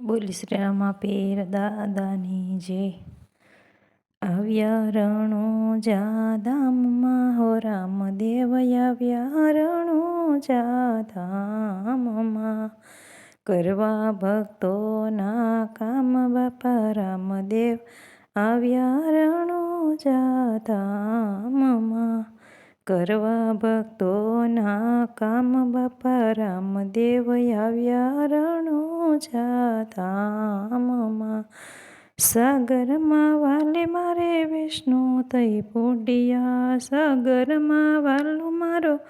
બોલી શ્રી રામા પેર દાદાની જે આવ્યા રણો જાધામમાં હો રામદેવ આવ્યા રણો જાધામમાં. કરવા ભક્તોના કામ બાપા રામદેવ આવ્યા રણો જાધામમાં કરવા ભક્તોના કામ બાપા રામદેવ આવ્યા રણો જાધામમાં સાગરમાં વાલે મારે વિષ્ણુ થઈ પોઢિયા. સાગરમાં વાલો મારો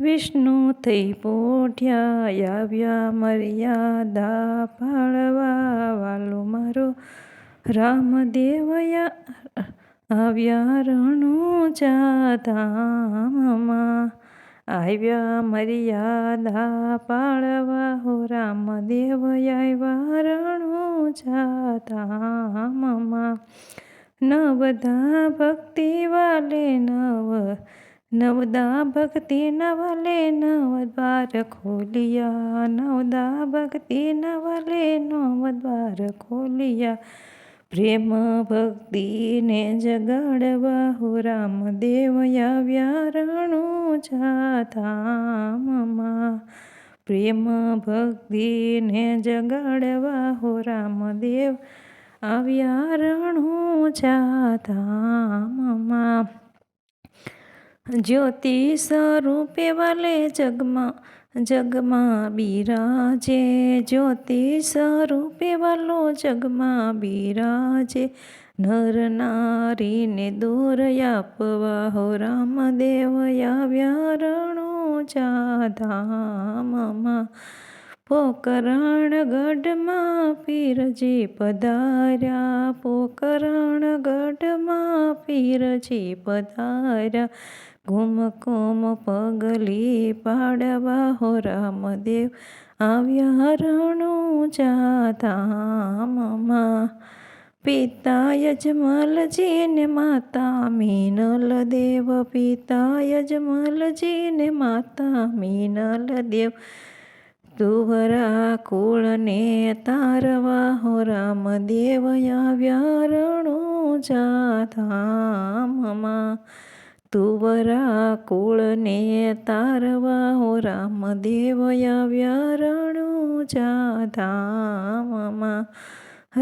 વિષ્ણુ થઈ પોઢ્યા. આવ્યા મર્યાદા પાળવા વાલો મારો રામદેવયા આવ્યા રણુ જાધામમાં આવ્યા મર્યાદા પાળવા હો રામદેવ, આવ્યા રણુ જાધામમાં નવદા ભક્તિ વાલે નવ, નવદા ભક્તિ નવલે નવ દ્વાર ખોલિયા. નવદા ભક્તિ નવલે નવ દ્વાર ખોલિયા. પ્રેમ ભક્તિને જગાડવા હો રામદેવ આવ્યા રણો જાધામમાં. પ્રેમ ભક્તિને જગાડવા હો રામદેવ આવ્યા રણો જાધામમાં. જ્યોતિ સ્વરૂપે વાલે જગમાં જગમાં બિરાજે. જ્યોતિ સ્વરૂપે વાલો જગમાં બિરાજે. નર નારીને દોર આપવા રામદેવ આવ્યા રણો જાધામમાં પોકરણ ગઢમાં પીરજી પધાર્યા. પોકરણ ગઢમાં પીરજી પધાર્યા. ઘુમકુમ પગલી પાડવા હો રામદેવ. આવ્યા રણુ જાધામમાં. પિતા યજમલજીને માતા મીનલ દેવ પિતા યજમલજીને માતા મીનલ દેવ તુવરા કુળને તારવા હો રામદેવ આવ્યા રણુ જાધામમાં તુવરા કુળને તારવા હો રામદેવ આવ્યા રણુ જાધામમાં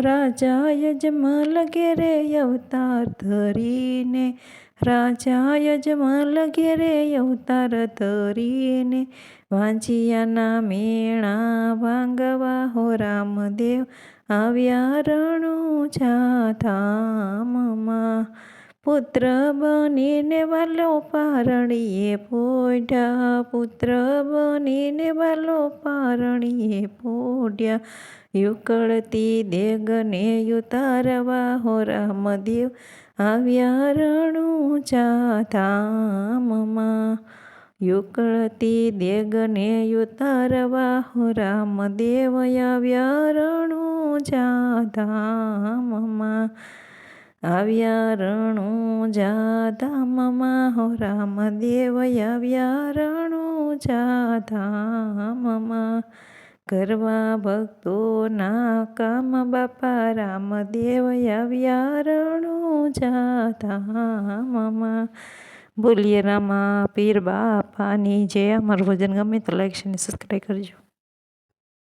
રાજા યજમાલ ઘેરે અવતાર ધરીને રાજા યજમાન ઘેરે અવતાર ધરીને વાંચિયાના મેણા ભાંગવા હો રામદેવ. આવ્યા રણુ જાધામમાં. પુત્ર બનીને વાલો પારણીએ પોઢ્યા. પુત્ર બનીને વાલો પારણીએ પોઢ્યા. યુકળતી દેગને યુતારવા હો રામદેવ. આવ્યા રણુ જાધામમાં યુકળતી દેગને યુતારવા હો રામદેવ આવ્યા રણુ જાધામમાં. આવ્યા રણુ જાધામમાં હો રામદેવ આવ્યા રણુ જાધામમાં. કરવા ભક્તોના કામ બાપા રામદેવ આવ્યા રણુ જાધામમાં બોલીએ રામા પીર બાપાની જે અમારું ભજન ગમે તો લાઈક અને સબસ્ક્રાઈબ કરજો.